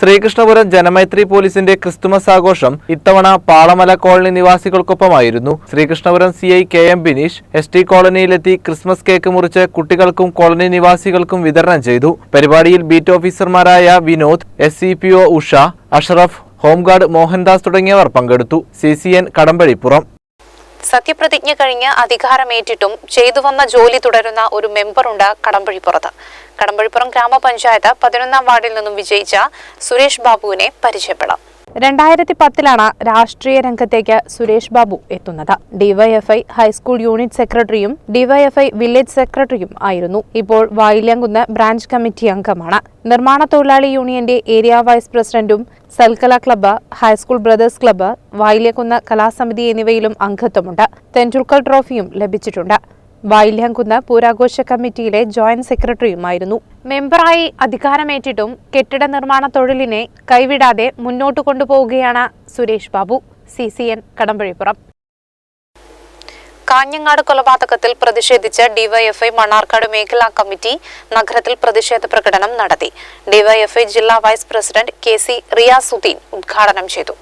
ശ്രീകൃഷ്ണപുരം ജനമൈത്രി പോലീസിന്റെ ക്രിസ്തുമസ് ആഘോഷം ഇത്തവണ പാളമല colony നിവാസികൾക്കൊപ്പമായിരുന്നു. Sreekrishnapuram C I K M Bineesh S T കോളനിയിലെത്തി Christmas cake മുറിച്ച് കുട്ടികൾക്കും കോളനി നിവാസികൾക്കും വിതരണം ചെയ്തു. പരിപാടിയിൽ ബീറ്റ് ഓഫീസർമാരായ Vinod S C P O Usha Ashraf home guard Mohandas തുടങ്ങിയവർ പങ്കെടുത്തു. C C N Kadambazhipuram. സത്യപ്രതിജ്ഞ കഴിഞ്ഞ് അധികാരമേറ്റിട്ടും ചെയ്തു വന്ന ജോലി തുടരുന്ന ഒരു മെമ്പറുണ്ട് കടമ്പഴിപ്പുറത്ത്. കടമ്പഴിപ്പുറം ഗ്രാമപഞ്ചായത്ത് പതിനൊന്നാം വാർഡിൽ നിന്നും വിജയിച്ച സുരേഷ് ബാബുവിനെ പരിചയപ്പെടാം. രണ്ടായിരത്തി പത്തിലാണ് രാഷ്ട്രീയ രംഗത്തേക്ക് സുരേഷ് ബാബു എത്തുന്നത്. ഡിവൈഎഫ്ഐ ഹൈസ്കൂൾ യൂണിറ്റ് സെക്രട്ടറിയും ഡിവൈഎഫ്ഐ വില്ലേജ് സെക്രട്ടറിയും ആയിരുന്നു. ഇപ്പോൾ വായിലങ്കുന്ന് ബ്രാഞ്ച് കമ്മിറ്റി അംഗമാണ്. നിർമ്മാണ തൊഴിലാളി യൂണിയന്റെ ഏരിയ വൈസ് പ്രസിഡന്റും Salkala club high school brothers club വായിലേക്കുന്ന് കലാസമിതി എന്നിവയിലും അംഗത്വമുണ്ട്. തെൻഡുൽക്കർ ട്രോഫിയും ലഭിച്ചിട്ടുണ്ട്. വായില്യാംകുന്ന് പൂരാഘോഷ കമ്മിറ്റിയിലെ ജോയിന്റ് സെക്രട്ടറിയുമായിരുന്നു. മെമ്പറായി അധികാരമേറ്റിട്ടും കെട്ടിട നിർമ്മാണ തൊഴിലിനെ കൈവിടാതെ മുന്നോട്ട് കൊണ്ടുപോവുകയാണ് Suresh Babu. C C N Kadambazhipuram. Kanhangad കൊലപാതകത്തിൽ പ്രതിഷേധിച്ച് ഡിവൈഎഫ്ഐ മണ്ണാർക്കാട് മേഖലാ കമ്മിറ്റി നഗരത്തിൽ പ്രതിഷേധ പ്രകടനം നടത്തി. ഡിവൈഎഫ്ഐ ജില്ലാ vice president K C Riyasuddin ഉദ്ഘാടനം ചെയ്തു.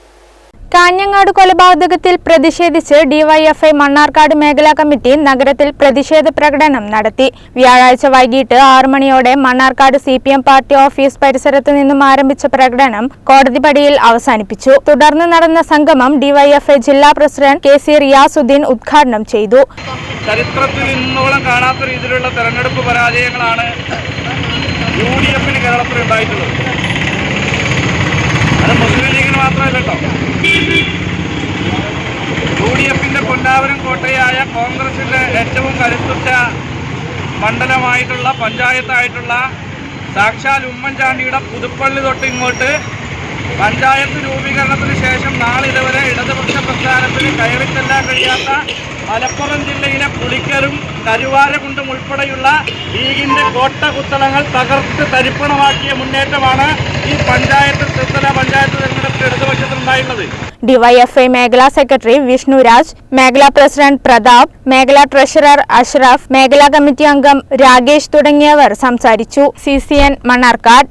കാഞ്ഞങ്ങാട് കൊലപാതകത്തിൽ പ്രതിഷേധിച്ച് ഡിവൈഎഫ്ഐ മണ്ണാർക്കാട് മേഖലാ കമ്മിറ്റി നഗരത്തിൽ പ്രതിഷേധ പ്രകടനം നടത്തി. വ്യാഴാഴ്ച വൈകിട്ട് ആറു മണിയോടെ Mannarkkad C P M party office പരിസരത്ത് നിന്നും ആരംഭിച്ച പ്രകടനം കോടതി പടിയിൽ അവസാനിപ്പിച്ചു. തുടർന്ന് നടന്ന സംഗമം ഡിവൈഎഫ്ഐ ജില്ലാ പ്രസിഡന്റ് കെ സി റിയാസുദ്ദീൻ ഉദ്ഘാടനം ചെയ്തു. ചരിത്രത്തിൽ ഇന്നോളം കാണാത്ത രീതിയിലുള്ള തെരഞ്ഞെടുപ്പ് പരാജയങ്ങളാണ് യു ഡി എഫിന് കേരളത്തിൽ ഉണ്ടായിട്ടുള്ളത്. അത് മുസ്ലിം ലീഗിന് മാത്രമല്ല യു ഡി എഫിന്റെ പൊന്നാവരം കോട്ടയായ കോൺഗ്രസിന്റെ ഏറ്റവും കരുത്തുറ്റ മണ്ഡലമായിട്ടുള്ള പഞ്ചായത്തായിട്ടുള്ള സാക്ഷാൽ ഉമ്മൻചാണ്ടിയുടെ പുതുപ്പള്ളി തൊട്ട് ഇങ്ങോട്ട് പഞ്ചായത്ത് രൂപീകരണത്തിന് ശേഷം നാളിതുവരെ ഇടതുപക്ഷ പ്രസ്ഥാനത്തിന് കയറി ചെല്ലാൻ കഴിയാത്ത മലപ്പുറം ജില്ലയിലെ പുളിക്കലും കരുവാരകുണ്ടും ഉൾപ്പെടെയുള്ള ലീഗിന്റെ കോട്ട കുത്തളങ്ങൾ തകർത്ത് തരിപ്പണമാക്കിയ മുന്നേറ്റമാണ് ഈ പഞ്ചായത്ത് ത്രിതല പഞ്ചായത്ത് തെരഞ്ഞെടുപ്പിൽ ഇടതുപക്ഷത്തിലുണ്ടായിരുന്നത് ഡിവൈഎഫ്ഐ മേഖലാ സെക്രട്ടറി വിഷ്ണുരാജ് മേഖലാ പ്രസിഡന്റ് പ്രതാപ് മേഖലാ ട്രഷറർ അഷ്റഫ് മേഖലാ കമ്മിറ്റി അംഗം രാകേഷ് തുടങ്ങിയവർ സംസാരിച്ചു. C C N Mannarkkad.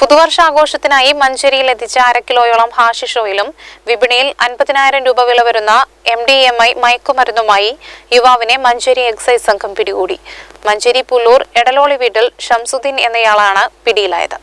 പുതുവർഷാഘോഷത്തിനായി മഞ്ചേരിയിൽ എത്തിച്ച അരക്കിലോയോളം ഹാഷിഷ് ഓയിലും വിപണിയിൽ അൻപതിനായിരം രൂപ വില വരുന്ന എം ഡി എം ഐ മയക്കുമരുന്നുമായി യുവാവിനെ മഞ്ചേരി എക്സൈസ് സംഘം പിടികൂടി. മഞ്ചേരി പുല്ലൂർ എടലോളി വീട്ടിൽ ഷംസുദ്ദീൻ എന്നയാളാണ് പിടിയിലായത്.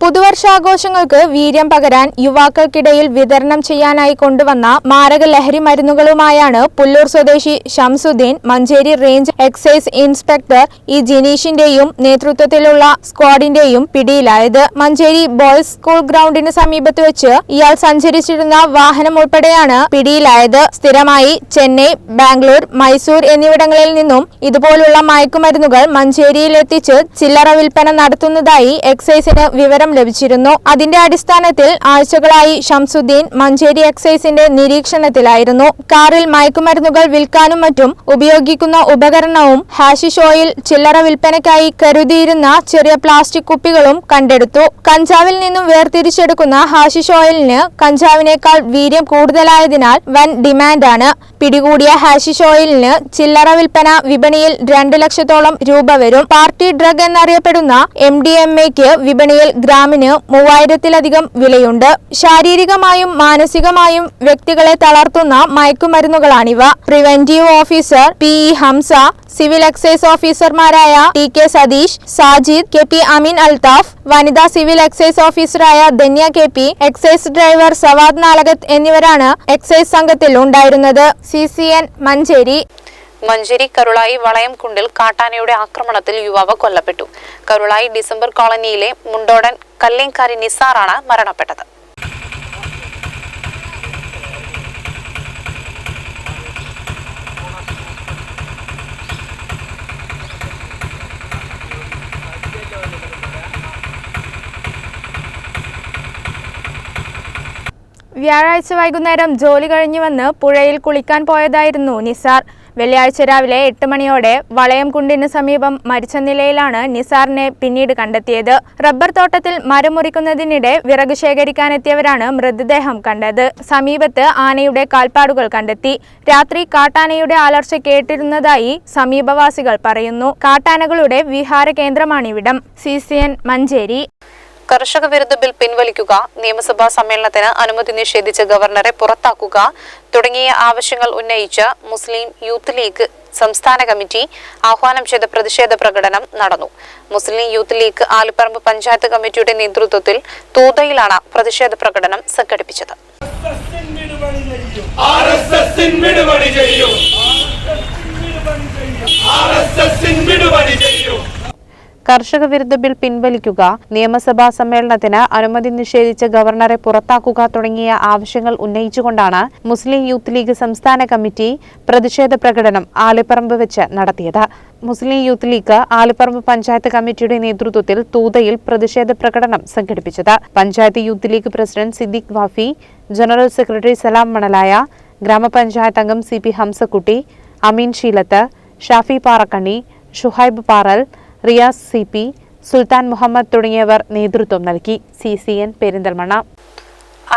പുതുവർഷാഘോഷങ്ങൾക്ക് വീര്യം പകരാൻ യുവാക്കൾക്കിടയിൽ വിതരണം ചെയ്യാനായി കൊണ്ടുവന്ന മാരക ലഹരി മരുന്നുകളുമായാണ് പുല്ലൂർ സ്വദേശി Shamsuddin Manjeri range excise inspector E ജിനീഷിന്റെയും നേതൃത്വത്തിലുള്ള സ്ക്വാഡിന്റെയും പിടിയിലായത്. മഞ്ചേരി ബോയ്സ് സ്കൂൾ ഗ്രൗണ്ടിന് സമീപത്ത് വെച്ച് ഇയാൾ സഞ്ചരിച്ചിരുന്ന വാഹനം ഉൾപ്പെടെയാണ് പിടിയിലായത്. സ്ഥിരമായി ചെന്നൈ ബാംഗ്ലൂർ മൈസൂർ എന്നിവിടങ്ങളിൽ നിന്നും ഇതുപോലുള്ള മയക്കുമരുന്നുകൾ മഞ്ചേരിയിൽ എത്തിച്ച് ചില്ലറ വിൽപ്പന നടത്തുന്നതായി എക്സൈസിന് വിവരം ലഭിച്ചിരുന്നു. അതിന്റെ അടിസ്ഥാനത്തിൽ ആഴ്ചകളായി ഷംസുദ്ദീൻ മഞ്ചേരി എക്സൈസിന്റെ നിരീക്ഷണത്തിലായിരുന്നു. കാറിൽ മയക്കുമരുന്നുകൾ വിൽക്കാനും മറ്റും ഉപയോഗിക്കുന്ന ഉപകരണവും ഹാഷിഷ് ഓയിൽ ചില്ലറ വിൽപ്പനയ്ക്കായി കരുതിയിരുന്ന ചെറിയ പ്ലാസ്റ്റിക് കുപ്പികളും കണ്ടെടുത്തു. കഞ്ചാവിൽ നിന്നും വേർതിരിച്ചെടുക്കുന്ന ഹാഷിഷ് ഓയിലിന് കഞ്ചാവിനേക്കാൾ വീര്യം കൂടുതലായതിനാൽ വൻ ഡിമാൻഡാണ്. പിടികൂടിയ ഹാഷിഷ് ഓയിലിന് ചില്ലറ വിൽപ്പന വിപണിയിൽ രണ്ട് ലക്ഷത്തോളം രൂപ വരും. പാർട്ടി ഡ്രഗ് എന്നറിയപ്പെടുന്ന എം ഡി എം എക്ക് വിപണിയിൽ ഗ്രാമിന് മൂവായിരത്തിലധികം വിലയുണ്ട്. ശാരീരികമായും മാനസികമായും വ്യക്തികളെ തളർത്തുന്ന മയക്കുമരുന്നുകളാണിവ. Preventive officer P E Hamsa civil excise ഓഫീസർമാരായ T K Satheesh Sajid K P Ameen Althaf വനിതാ സിവിൽ എക്സൈസ് ഓഫീസറായ Dhanya K P excise driver Savad Nalakath എന്നിവരാണ് എക്സൈസ് സംഘത്തിൽ ഉണ്ടായിരുന്നത്. C C N Manjeri. Manjeri Karulai വളയംകുണ്ടിൽ കാട്ടാനയുടെ ആക്രമണത്തിൽ യുവാവ് കൊല്ലപ്പെട്ടു. കരുളായി ഡിസംബർ കോളനിയിലെ മുണ്ടോടൻ കല്ലേങ്കാരി നിസാറാണ് മരണപ്പെട്ടത്. വ്യാഴാഴ്ച വൈകുന്നേരം ജോലി കഴിഞ്ഞു വന്ന് പുഴയിൽ കുളിക്കാൻ പോയതായിരുന്നു നിസാർ. വെള്ളിയാഴ്ച രാവിലെ എട്ട് മണിയോടെ വളയംകുണ്ടിന് സമീപം മരിച്ച നിലയിലാണ് നിസാറിനെ പിന്നീട് കണ്ടെത്തിയത്. റബ്ബർ തോട്ടത്തിൽ മരം മുറിക്കുന്നതിനിടെ വിറക് ശേഖരിക്കാനെത്തിയവരാണ് മൃതദേഹം കണ്ടത്. സമീപത്ത് ആനയുടെ കാൽപ്പാടുകൾ കണ്ടെത്തി. രാത്രി കാട്ടാനയുടെ അലർച്ച കേട്ടിരുന്നതായി സമീപവാസികൾ പറയുന്നു. കാട്ടാനകളുടെ വിഹാര കേന്ദ്രമാണിവിടം. C C N Manjeri. കർഷക വിരുദ്ധ ബിൽ പിൻവലിക്കുക നിയമസഭാ സമ്മേളനത്തിന് അനുമതി നിഷേധിച്ച് ഗവർണറെ പുറത്താക്കുക തുടങ്ങിയ ആവശ്യങ്ങൾ ഉന്നയിച്ച് മുസ്ലിം യൂത്ത് ലീഗ് സംസ്ഥാന കമ്മിറ്റി ആഹ്വാനം ചെയ്ത പ്രതിഷേധ പ്രകടനം നടന്നു. മുസ്ലിം യൂത്ത് ലീഗ് ആലിപ്പറമ്പ് പഞ്ചായത്ത് കമ്മിറ്റിയുടെ നേതൃത്വത്തിൽ തൂതയിലാണ് പ്രതിഷേധ പ്രകടനം സംഘടിപ്പിച്ചത്. കർഷക വിരുദ്ധ ബിൽ പിൻവലിക്കുക നിയമസഭാ സമ്മേളനത്തിന് അനുമതി നിഷേധിച്ച് ഗവർണറെ പുറത്താക്കുക തുടങ്ങിയ ആവശ്യങ്ങൾ ഉന്നയിച്ചുകൊണ്ടാണ് മുസ്ലിം യൂത്ത് ലീഗ് സംസ്ഥാന കമ്മിറ്റി പ്രതിഷേധ പ്രകടനം ആലിപ്പറമ്പ് വെച്ച് നടത്തിയത്. മുസ്ലിം യൂത്ത് ലീഗ് ആലിപ്പറമ്പ് പഞ്ചായത്ത് കമ്മിറ്റിയുടെ നേതൃത്വത്തിൽ തൂതയിൽ പ്രതിഷേധ പ്രകടനം സംഘടിപ്പിച്ചത്. Panchayat youth league president Siddique Wafi general secretary Salam Manalaya ഗ്രാമപഞ്ചായത്ത് അംഗം C P Hamsakkutty Ameen Sheelath Shafi Parakkanni Shuhaib Paral Riyas C P Sultan Muhammad തുടങ്ങിയവർ നേതൃത്വം നൽകി. C C N Perinthalmanna.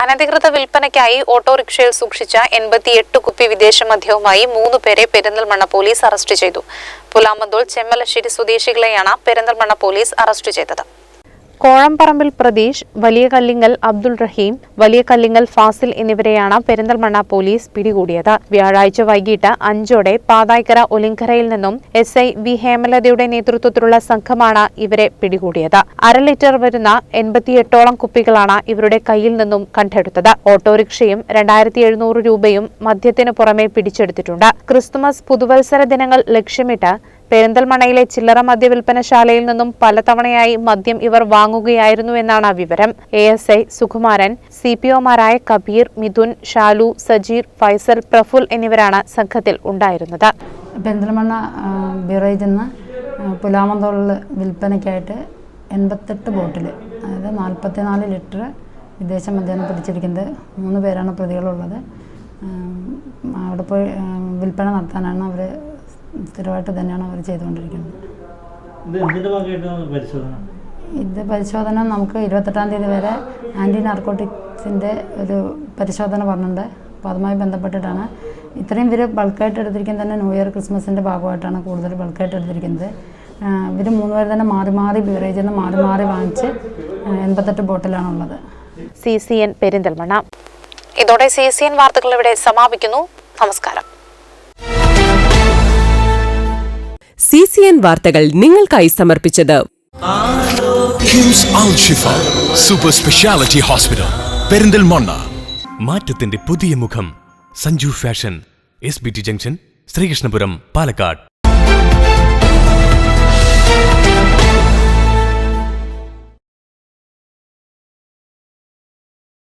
അനധികൃത വിൽപ്പനയ്ക്കായി ഓട്ടോറിക്ഷയിൽ സൂക്ഷിച്ച എൺപത്തിയെട്ട് കുപ്പി വിദേശ മദ്യവുമായി മൂന്ന് പേരെ പെരിന്തൽമണ്ണ പോലീസ് അറസ്റ്റ് ചെയ്തു. പുലാമന്തോൾ ചെമ്മലശ്ശേരി സ്വദേശികളെയാണ് പെരിന്തൽമണ്ണ പോലീസ് അറസ്റ്റ് ചെയ്തത്. കോഴമ്പറമ്പിൽ പ്രതീഷ് വലിയ കല്ലിങ്ങൽ അബ്ദുൾ റഹീം വലിയ കല്ലിങ്ങൽ ഫാസിൽ എന്നിവരെയാണ് പെരിന്തൽമണ്ണ പോലീസ് പിടികൂടിയത്. വ്യാഴാഴ്ച വൈകിട്ട് അഞ്ചോടെ പാതായ്ക്കര ഒലിങ്കരയിൽ നിന്നും എസ് ഐ വി ഹേമലതയുടെ നേതൃത്വത്തിലുള്ള സംഘമാണ് ഇവരെ പിടികൂടിയത്. അര ലിറ്റർ വരുന്ന എൺപത്തിയെട്ടോളം കുപ്പികളാണ് ഇവരുടെ കയ്യിൽ നിന്നും കണ്ടെടുത്തത്. ഓട്ടോറിക്ഷയും രണ്ടായിരത്തി എഴുന്നൂറ് രൂപയും മദ്യത്തിന് പുറമെ പിടിച്ചെടുത്തിട്ടുണ്ട്. ക്രിസ്തുമസ് പുതുവത്സര ദിനങ്ങൾ ലക്ഷ്യമിട്ട് പെരിന്തൽമണ്ണയിലെ ചില്ലറ മദ്യ വിൽപ്പനശാലയിൽ നിന്നും പലതവണയായി മദ്യം ഇവർ വാങ്ങുകയായിരുന്നു എന്നാണ് വിവരം. A S I Sukumaran C P ഒമാരായ Kabir Mithun Shalu Sajeer Faisal Praful എന്നിവരാണ് സംഘത്തിൽ ഉണ്ടായിരുന്നത്. പെരിന്തൽമണ്ണ ബിറേജിൽ നിന്ന് പുലാമന്തോളിൽ വിൽപ്പനയ്ക്കായിട്ട് എൺപത്തെട്ട് ബോട്ടിൽ അതായത് നാൽപ്പത്തിനാല് ലിറ്റർ വിദേശ മദ്യമാണ് പിടിച്ചിരിക്കുന്നത്. മൂന്ന് പേരാണ് പ്രതികളുള്ളത്. അവിടെ പോയി വിൽപ്പന നടത്താനാണ് അവർ സ്ഥിരമായിട്ട് തന്നെയാണ് അവർ ചെയ്തുകൊണ്ടിരിക്കുന്നത്. ഇത് പരിശോധന? നമുക്ക് ഇരുപത്തെട്ടാം തീയതി വരെ ആന്റി നാർക്കോട്ടിക്സിന്റെ ഒരു പരിശോധന പറഞ്ഞിട്ടുണ്ട് അപ്പോൾ അതുമായി ബന്ധപ്പെട്ടിട്ടാണ്. ഇത്രയും ഇവർ ബൾക്കായിട്ട് എടുത്തിരിക്കുന്നത് തന്നെ ന്യൂ ഇയർ ക്രിസ്മസിന്റെ ഭാഗമായിട്ടാണ് കൂടുതൽ ബൾക്കായിട്ട് എടുത്തിരിക്കുന്നത്. ഇവർ മൂന്ന് പേര് തന്നെ മാറി മാറി ബീവറേജിൽ നിന്ന് മാറി മാറി വാങ്ങിച്ച് എൺപത്തെട്ട് ബോട്ടിലാണുള്ളത്. C C N Perinthalmanna. ഇതോടെ സി സി എൻ വാർത്തകൾ ഇവിടെ സമാപിക്കുന്നു. നമസ്കാരം. സി സി എൻ വാർത്തകൾ നിങ്ങൾക്കായി സമർപ്പിച്ചത്. സൂപ്പർ സ്പെഷ്യാലിറ്റി ഹോസ്പിറ്റൽ പെരിന്തൽമണ്ണ മാറ്റത്തിന്റെ പുതിയ മുഖം Sanju fashion S B T junction Sreekrishnapuram Palakkad.